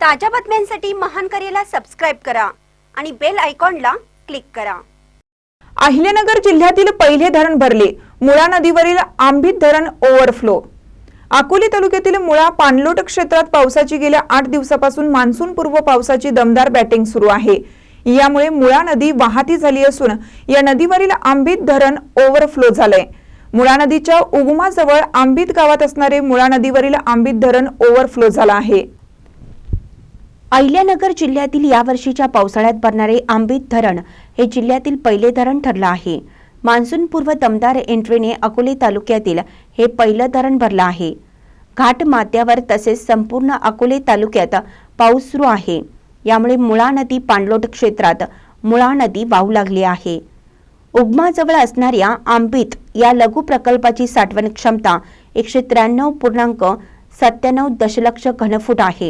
ताज्या बातम्यांसाठी महान करेला सबस्क्राईब करा आणि बेल आयकॉनला क्लिक करा. अहिल्यानगर जिल्ह्यातील पहिले धरण भरले. मुळा नदीवरील आंबित धरण ओव्हरफ्लो अकोले तालुक्यातील मुळा पाणलोट क्षेत्रात पावसाची गेल्या आठ दिवसापासून मान्सूनपूर्व पावसाची दमदार बॅटिंग सुरू आहे. यामुळे मुळा नदी वाहती झाली असून या नदीवरील आंबित धरण ओव्हरफ्लो झालंय. मुळा नदीच्या उगमाजवळ आंबित गावात असणारे मुळा नदीवरील आंबित धरण ओव्हरफ्लो झालं आहे. अहिल्यानगर जिल्ह्यातील यावर्षीच्या पावसाळ्यात भरणारे आंबित धरण हे जिल्ह्यातील पहिले धरण ठरलं आहे. मान्सूनपूर्व दमदार एंट्रीने अकोले तालुक्यातील हे पहिलं धरण भरलं आहे. घाट माथ्यावर तसेच संपूर्ण अकोले तालुक्यात पाऊस सुरू आहे. यामुळे मुळा नदी पाणलोट क्षेत्रात मुळा नदी वाहू लागली आहे. उगमाजवळ असणाऱ्या आंबित या लघु प्रकल्पाची साठवण क्षमता एकशे त्र्याण्णव पूर्णांक सत्त्याण्णव दशलक्ष घनफूट आहे.